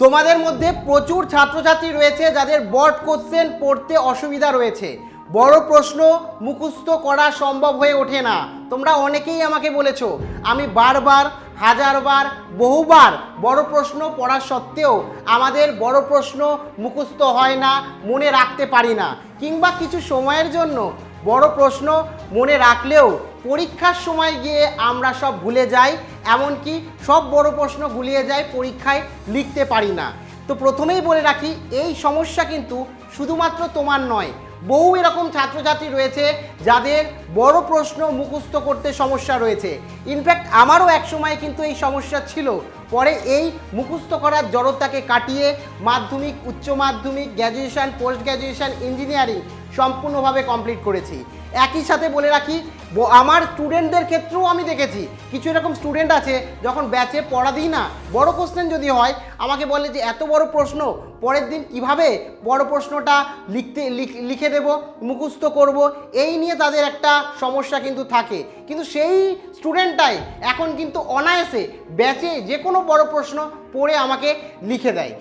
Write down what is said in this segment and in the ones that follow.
তোমাদের মধ্যে প্রচুর ছাত্রছাত্রী রয়েছে যাদের বট কোশ্চেন পড়তে অসুবিধা রয়েছে। বড় প্রশ্ন মুখস্থ করা সম্ভব হয়ে ওঠে না। তোমরা অনেকেই আমাকে বলেছ, আমি বারবার, হাজারবার, বহুবার বড় প্রশ্ন পড়া সত্ত্বেও আমাদের বড় প্রশ্ন মুখস্থ হয় না, মনে রাখতে পারি না। কিংবা কিছু সময়ের জন্য বড় প্রশ্ন মনে রাখলেও পরীক্ষার সময় গিয়ে আমরা সব ভুলে যাই। এমনকি সব বড় প্রশ্ন গুলিয়ে যায়, পরীক্ষায় লিখতে পারি না। তো প্রথমেই বলে রাখি, এই সমস্যা কিন্তু শুধুমাত্র তোমার নয়, বহু এরকম ছাত্রছাত্রী রয়েছে যাদের বড় প্রশ্ন মুখস্থ করতে সমস্যা রয়েছে। ইনফ্যাক্ট আমারও এক সময় কিন্তু এই সমস্যা ছিল। পরে এই মুখস্থ করার জড়তাকে কাটিয়ে মাধ্যমিক, উচ্চ মাধ্যমিক গ্র্যাজুয়েশন পোস্ট গ্র্যাজুয়েশান ইঞ্জিনিয়ারিং সম্পূর্ণভাবে কমপ্লিট করেছি। একই সাথে বলে রাখি আমার স্টুডেন্টদের ক্ষেত্রেও আমি দেখেছি, কিছু এরকম স্টুডেন্ট আছে, যখন ব্যাচে পড়া দিই না, বড় কোশ্চেন যদি হয়, আমাকে বলে যে এত বড় প্রশ্ন, পরের দিন কীভাবে বড় প্রশ্নটা লিখতে, লিখ- দেব, মুখস্থ করব, এই নিয়ে তাদের একটা সমস্যা কিন্তু থাকে। কিন্তু সেই স্টুডেন্টটাই এখন কিন্তু অনায়াসে ব্যাচে যে কোনো বড় প্রশ্ন পড়ে আমাকে লিখে দেয়।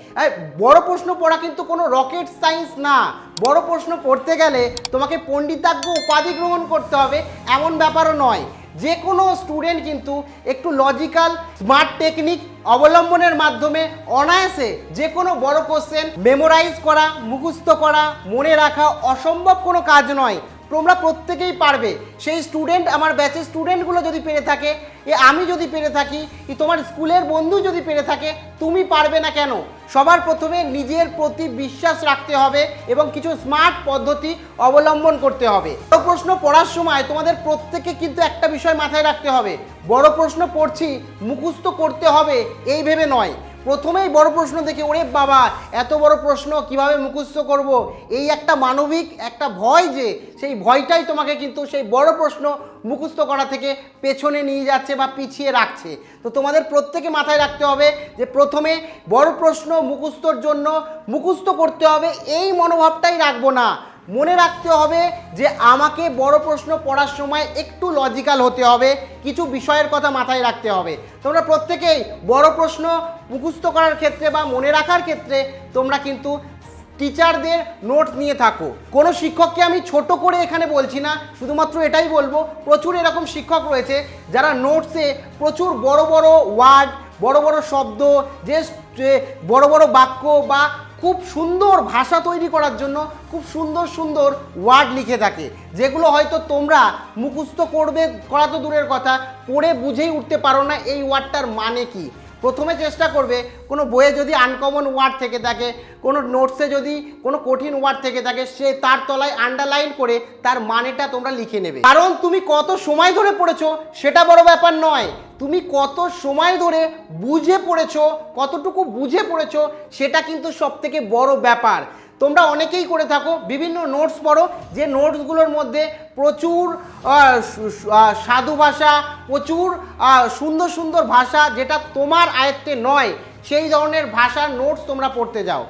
বড় প্রশ্ন পড়া কিন্তু কোনো রকেট সায়েন্স না। বড় প্রশ্ন পড়তে গেলে তোমাকে পণ্ডিতাজ্ঞ উপাধি গ্রহণ করতে হবে, এমন ব্যাপারও নয়। যে কোনো স্টুডেন্ট কিন্তু একটু লজিক্যাল স্মার্ট টেকনিক অবলম্বনের মাধ্যমে অনায়াসে যে কোনো বড় কোশ্চেন মেমোরাইজ করা, মুখস্থ করা, মনে রাখা অসম্ভব কোনো কাজ নয়। তোমরা প্রত্যেকেই পারবে। সেই স্টুডেন্ট আমার ব্যাচের স্টুডেন্টগুলো যদি পেরে থাকে, এ আমি যদি পেরে থাকি তোমার স্কুলের বন্ধু যদি পেরে থাকে, তুমি পারবে না কেন? সবার প্রথমে নিজের প্রতি বিশ্বাস রাখতে হবে এবং কিছু স্মার্ট পদ্ধতি অবলম্বন করতে হবে। বড় প্রশ্ন পড়ার সময় তোমাদের প্রত্যেকে কিন্তু একটা বিষয় মাথায় রাখতে হবে। বড় প্রশ্ন পড়ছি, মুখস্থ করতে হবে, এই ভেবে নয়। প্রথমেই বড় প্রশ্ন দেখে, ওরে বাবা, এত বড় প্রশ্ন, কীভাবে মুখস্থ করব? এই একটা মানবিক একটা ভয় যে, সেই ভয়টাই তোমাকে কিন্তু সেই বড় প্রশ্ন মুখস্থ করা থেকে পেছনে নিয়ে যাচ্ছে বা পিছিয়ে রাখছে। তো তোমাদের প্রত্যেকে মাথায় রাখতে হবে যে, প্রথমে বড় প্রশ্ন মুখস্থর জন্য মুখস্থ করতে হবে, এই মনোভাবটাই রাখব না। মনে রাখতে হবে যে আমাকে বড় প্রশ্ন পড়ার সময় একটু লজিক্যাল হতে হবে, কিছু বিষয়ের কথা মাথায় রাখতে হবে। তোমরা প্রত্যেকেই বড় প্রশ্ন মুখস্থ করার ক্ষেত্রে বা মনে রাখার ক্ষেত্রে তোমরা কিন্তু টিচারদের নোটস নিয়ে থাকো। কোনো শিক্ষককে আমি ছোট করে এখানে বলছি না, শুধুমাত্র এটাই বলব, প্রচুর এরকম শিক্ষক রয়েছে যারা নোটসে প্রচুর বড় বড় ওয়ার্ড বড় বড় শব্দ যে বড় বড় বাক্য বা খুব সুন্দর ভাষা তৈরি করার জন্য খুব সুন্দর সুন্দর ওয়ার্ড লিখে থাকে, যেগুলো হয়তো তোমরা মুখস্থ করবে, করা তো দূরের কথা, পড়ে বুঝেই উঠতে পারো না এই ওয়ার্ডটার মানে কি। প্রথমে চেষ্টা করবে, কোনো বইয়ে যদি আনকমন ওয়ার্ড থেকে থাকে, কোনো নোটসে যদি কোনো কঠিন ওয়ার্ড থেকে থাকে, সে তার তলায় আন্ডারলাইন করে তার মানেটা তোমরা লিখে নেবে। কারণ তুমি কত সময় ধরে পড়েছো, সেটা বড় ব্যাপার নয়। তুমি কত সময় ধরে বুঝে পড়েছো, কতটুকু বুঝে পড়েছো, সেটা কিন্তু সবথেকে বড় ব্যাপার। তোমরা অনেকেই করে থাকো, বিভিন্ন নোটস পড়ো, যে নোটসগুলোর মধ্যে প্রচুর সাধু ভাষা, প্রচুর সুন্দর সুন্দর ভাষা যেটা তোমার আয়ত্তে নয়, সেই ধরনের ভাষার নোটস তোমরা পড়তে যাও।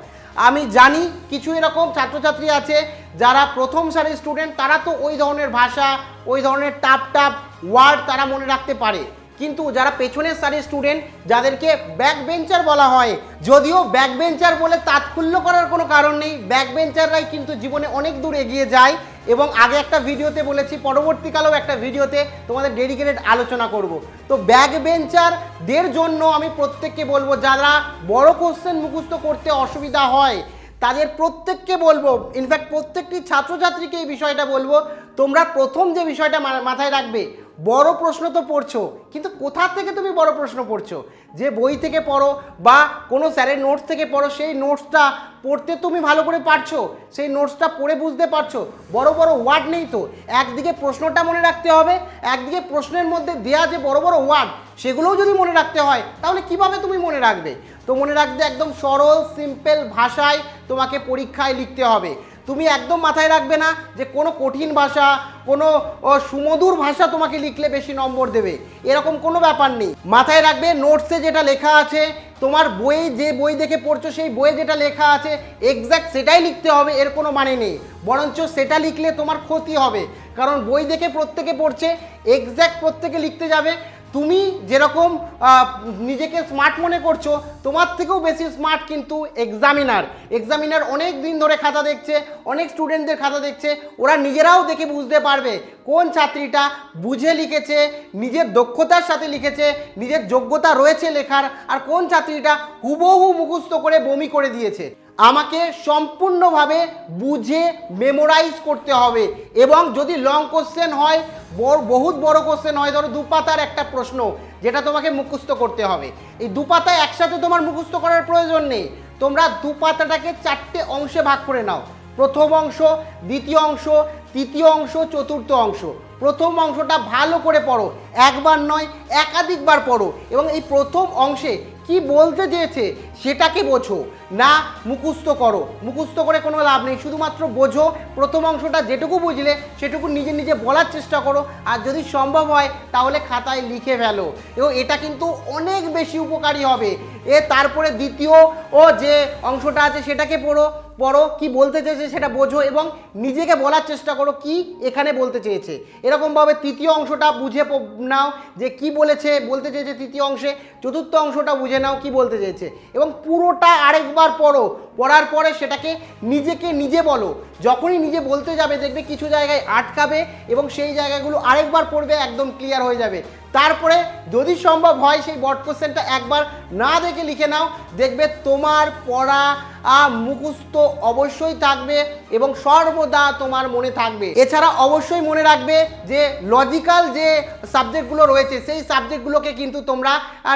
আমি জানি কিছু এরকম ছাত্রছাত্রী আছে যারা প্রথম সারির স্টুডেন্ট তারা তো ওই ধরনের ভাষা, ওই ধরনের টাপ টাপ ওয়ার্ড তারা মনে রাখতে পারে। কিন্তু যারা পেছনের সারির স্টুডেন্ট যাদেরকে ব্যাক বেঞ্চার বলা হয়, যদিও ব্যাক বেঞ্চার বলে তাৎকুল্য করার কোনো কারণ নেই ব্যাক বেঞ্চাররাই কিন্তু জীবনে অনেক দূর এগিয়ে যায়। এবং আগে একটা ভিডিওতে বলেছি, পরবর্তীকালেও একটা ভিডিওতে তোমাদের ডেডিকেটেড আলোচনা করব। তো ব্যাক বেঞ্চারদের জন্য আমি প্রত্যেককে বলব, যারা বড় কোশ্চেন মুখস্থ করতে অসুবিধা হয়, তাদের প্রত্যেককে বলব ইনফ্যাক্ট প্রত্যেকটি ছাত্রছাত্রীকে এই বিষয়টা বলব, তোমরা প্রথম যে বিষয়টা মাথায় রাখবে বড় প্রশ্ন তো পড়ছো। কিন্তু কোথা থেকে তুমি বড় প্রশ্ন পড়ছো? যে বই থেকে পড়ো বা কোনো স্যারের নোটস থেকে পড়ো, সেই নোটসটা পড়তে তুমি ভালো করে পারছ? সেই নোটসটা পড়ে বুঝতে পারছ? বড় বড় ওয়ার্ড নেই তো। একদিকে প্রশ্নটা মনে রাখতে হবে, একদিকে প্রশ্নের মধ্যে দেয়া যে বড় বড় ওয়ার্ড সেগুলোও যদি মনে রাখতে হয়, তাহলে কীভাবে তুমি মনে রাখবে? তো মনে রাখবে একদম সরল সিম্পল ভাষায় তোমাকে পরীক্ষায় লিখতে হবে। তুমি একদম মাথায় রাখবে না যে কোনো কঠিন ভাষা, কোনো সুমধুর ভাষা তোমাকে লিখলে বেশি নম্বর দেবে। এরকম কোনো ব্যাপার নেই। মাথায় রাখবে নোটসে যেটা লেখা আছে, তোমার বই যে বই দেখে পড়ছো, সেই বইয়ে যেটা লেখা আছে এক্স্যাক্ট সেটাই লিখতে হবে, এর কোনো মানে নেই। বরঞ্চ সেটা লিখলে তোমার ক্ষতি হবে। কারণ বই দেখে প্রত্যেকে পড়ছে এক্স্যাক্ট প্রত্যেকে লিখতে যাবে। তুমি যেরকম নিজেকে স্মার্ট মনে করছ, তোমার থেকেও বেশি স্মার্ট কিন্তু এক্সামিনার এক্সামিনার অনেক দিন ধরে খাতা দেখছে, অনেক স্টুডেন্টদের খাতা দেখছে, ওরা নিজেরাও দেখে বুঝতে পারবে কোন ছাত্রীটা বুঝে লিখেছে, নিজের দক্ষতার সাথে লিখেছে, নিজের যোগ্যতা রয়েছে লেখার, আর কোন ছাত্রীটা হুবহু মুখস্থ করে বমি করে দিয়েছে। আমাকে সম্পূর্ণভাবে বুঝে মেমোরাইজ করতে হবে। এবং যদি লং কোশ্চেন হয়, বড়, বহুত বড় কোশ্চেন হয়, ধরো দু পাতার একটা প্রশ্ন, যেটা তোমাকে মুখস্থ করতে হবে। এই দু পাতা একসাথে তোমার মুখস্থ করার প্রয়োজন নেই। তোমরা দু পাতাটাকে চারটে অংশে ভাগ করে নাও। প্রথম অংশ, দ্বিতীয় অংশ, তৃতীয় অংশ, চতুর্থ অংশ। প্রথম অংশটা ভালো করে পড়ো। একবার নয়, একাধিকবার পড়ো। এবং এই প্রথম অংশে কি বলতে চেয়েছে সেটাকে বোঝো। না, মুখস্থ করো। মুখস্থ করে কোনো লাভ নেই। শুধুমাত্র বোঝো, প্রথম অংশটা যেটুকু বুঝলে সেটুকু নিজে নিজে বলার চেষ্টা করো। আর যদি সম্ভব হয়, তাহলে খাতায় লিখে ফেলো। এবং এটা কিন্তু অনেক বেশি উপকারী হবে। এ তারপরে দ্বিতীয় ও যে অংশটা আছে সেটাকে পড়ো। পড়ো, কি বলতে চেয়েছে সেটা বোঝো এবং নিজেকে বলার চেষ্টা করো কি এখানে বলতে চেয়েছে। এরকমভাবে তৃতীয় অংশটা বুঝে নাও যে কি বলেছে, বলতে চেয়েছে তৃতীয় অংশে। চতুর্থ অংশটা বুঝে নাও কি বলতে চেয়েছে। এবং পুরোটা আরেকবার পড়ো পড়ার পরে সেটাকে নিজেকে নিজে বলো। যখনই নিজে বলতে যাবে দেখবে কিছু জায়গায় আটকাবে এবং সেই জায়গাগুলো আরেকবার পড়বে একদম ক্লিয়ার হয়ে যাবে। তারপরে যদি সম্ভব হয় সেই বট কোশ্চেনটা একবার না দেখে লিখে নাও। দেখবে তোমার পড়া মুখস্থ অবশ্যই থাকবে এবং সর্বদা তোমার মনে থাকবে। এছাড়া অবশ্যই মনে রাখবে যে লজিক্যাল যে সাবজেক্টগুলো রয়েছে সেই সাবজেক্টগুলোকে কিন্তু তোমরা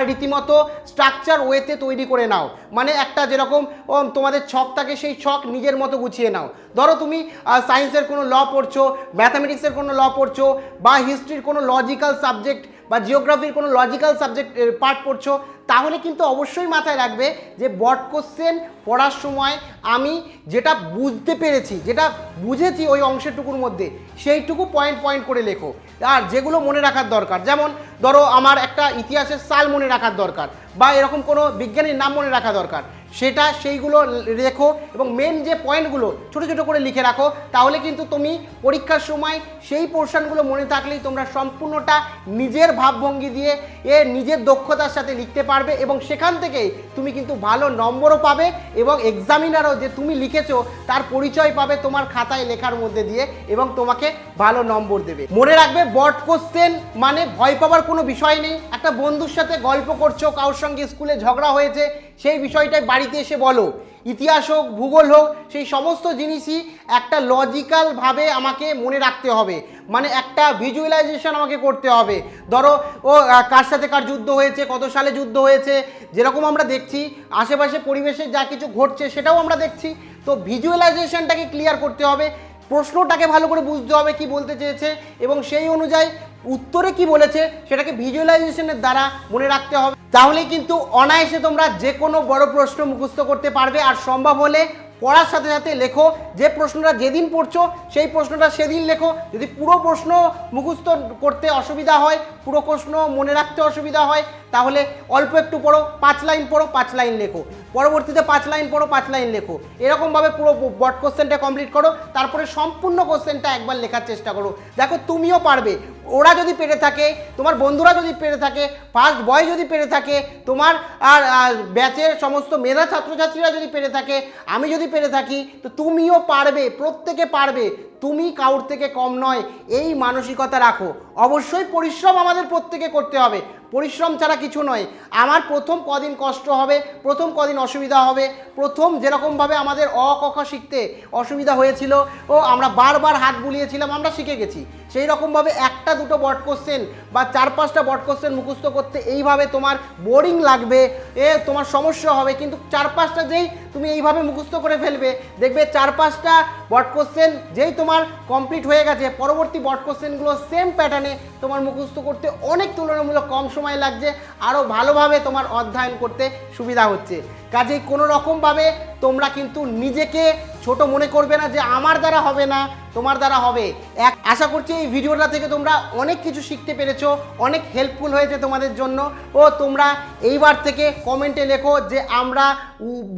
রীতিমতো স্ট্রাকচার ওয়েতে তৈরি করে নাও। মানে একটা যেরকম ও, তোমাদের ছক থাকে সেই ছক নিজের মতো গুছিয়ে নাও। ধরো তুমি সায়েন্সের কোনো ল পড়ছো ম্যাথামেটিক্সের কোনো ল পড়ছো, বা হিস্ট্রির কোনো লজিক্যাল সাবজেক্ট বা জিওগ্রাফির কোনো লজিক্যাল সাবজেক্ট পার্ট পড়ছো, তাহলে কিন্তু অবশ্যই মাথায় রাখবে যে বট কোশ্চেন পড়ার সময় আমি যেটা বুঝতে পেরেছি, যেটা বুঝেছি ওই অংশটুকুর মধ্যে, সেইটুকু পয়েন্ট পয়েন্ট করে লেখো। আর যেগুলো মনে রাখার দরকার, যেমন ধরো আমার একটা ইতিহাসের সাল মনে রাখার দরকার বা এরকম কোনো বিজ্ঞানীর নাম মনে রাখা দরকার, সেটা সেইগুলো রেখো এবং মেন যে পয়েন্টগুলো ছোটো ছোটো করে লিখে রাখো, তাহলে কিন্তু তুমি পরীক্ষার সময় সেই পোর্শনগুলো মনে থাকলেই তোমরা সম্পূর্ণটা নিজের ভাবভঙ্গি দিয়ে এ নিজের দক্ষতার সাথে লিখতে পারবে এবং সেখান থেকেই তুমি কিন্তু ভালো নম্বরও পাবে এবং এক্সামিনারও যে তুমি লিখেছো, তার পরিচয় পাবে তোমার খাতায় লেখার মধ্যে দিয়ে এবং তোমাকে ভালো নম্বর দেবে। মনে রাখবে বট কোশ্চেন মানে ভয় পাওয়ার কোনো বিষয় নেই। একটা বন্ধুর সাথে গল্প করছ, কারোর সঙ্গে স্কুলে ঝগড়া হয়েছে, সেই বিষয়টাই বাড়িতে এসে বলো। ইতিহাস হোক, ভূগোল হোক, সেই সমস্ত জিনিসই একটা লজিক্যালভাবে আমাকে মনে রাখতে হবে। মানে একটা ভিজুয়ালাইজেশন আমাকে করতে হবে। ধরো, ও কার সাথে কার যুদ্ধ হয়েছে, কত সালে যুদ্ধ হয়েছে, যেরকম আমরা দেখছি, আশেপাশে পরিবেশে যা কিছু ঘটছে, সেটাও আমরা দেখছি। তো ভিজুয়ালাইজেশনটাকে ক্লিয়ার করতে হবে। প্রশ্নটাকে ভালো করে বুঝতে হবে কি বলতে চেয়েছে এবং সেই অনুযায়ী উত্তরে কি বলেছে সেটাকে ভিজুয়ালাইজেশনের দ্বারা মনে রাখতে হবে। তাহলে কিন্তু অনায়াসে তোমরা যে কোনো বড় প্রশ্ন মুখস্থ করতে পারবে আর সম্ভব হলে পড়ার সাথে সাথে লেখো, যে প্রশ্নটা যেদিন পড়ছো, সেই প্রশ্নটা সেদিন লেখো। যদি পুরো প্রশ্ন মুখস্থ করতে অসুবিধা হয়, পুরো প্রশ্ন মনে রাখতে অসুবিধা হয়, তাহলে অল্প একটু পড়ো, পাঁচ লাইন পড়ো, পাঁচ লাইন লেখো। পরবর্তীতে পাঁচ লাইন পড়ো, পাঁচ লাইন লেখো। এরকমভাবে পুরো বট কোশ্চেনটা কমপ্লিট করো, তারপরে সম্পূর্ণ কোশ্চেনটা একবার লেখার চেষ্টা করো। দেখো, তুমিও পারবে। ওরা যদি পেরে থাকে, তোমার বন্ধুরা যদি পেরে থাকে ফার্স্ট বয় যদি পেরে থাকে, তোমার আর ব্যাচের সমস্ত মেধা ছাত্রছাত্রীরা যদি পেরে থাকে, আমি যদি পেরে থাকি, তো তুমিও পারবে, প্রত্যেকে পারবে। তুমি কাউর থেকে কম নয়, এই মানসিকতা রাখো। অবশ্যই পরিশ্রম আমাদের প্রত্যেকে করতে হবে। পরিশ্রম ছাড়া কিছু নয়। আমার প্রথম কদিন কষ্ট হবে, প্রথম কদিন অসুবিধা হবে, প্রথম যেরকমভাবে আমাদের অ, ক, খ শিখতে অসুবিধা হয়েছিল, ও, আমরা বারবার হাত বুলিয়েছিলাম, আমরা শিখে গেছি। সেই রকমভাবে একটা দুটো বট কোশ্চেন বা চার পাঁচটা বট কোশ্চেন মুখস্থ করতে এইভাবে তোমার বোরিং লাগবে, এ, তোমার সমস্যা হবে। কিন্তু চার পাঁচটা যেই তুমি এইভাবে মুখস্থ করে ফেলবে, দেখবে চার পাঁচটা বট কোশ্চেন যেই তোমার কমপ্লিট হয়ে গেছে। পরবর্তী বট কোশ্চেনগুলো সেম প্যাটার্নে তোমার মুখস্থ করতে অনেক তুলনামূলক কম সময় লাগছে আরও ভালোভাবে তোমার অধ্যয়ন করতে সুবিধা হচ্ছে। কাজেই কোনো রকমভাবে তোমরা কিন্তু নিজেকে ছোট মনে করবে না যে আমার দ্বারা হবে না, তোমার দ্বারা হবে। এক আশা করছি এই ভিডিওটা থেকে তোমরা অনেক কিছু শিখতে পেরেছ, অনেক হেল্পফুল হয়েছে তোমাদের জন্য। ও, তোমরা এইবার থেকে কমেন্টে লেখো যে আমরা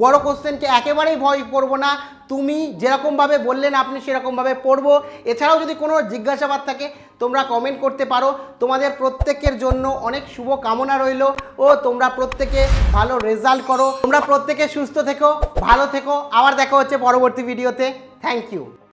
বড় কোশ্চেনকে একেবারেই ভয় করব না। তুমি যেরকমভাবে বললেন, আপনি সেরকমভাবে পড়ব। এছাড়াও যদি কোনো জিজ্ঞাসাবাদ থাকে তোমরা কমেন্ট করতে পারো। তোমাদের প্রত্যেকের জন্য অনেক শুভ কামনা রইল। ও, তোমরা প্রত্যেকে ভালো রেজাল্ট করো। তোমরা প্রত্যেকে সুস্থ থেকো, ভালো থেকো। আবার দেখা হচ্ছে পরবর্তী ভিডিওতে থ্যাংক ইউ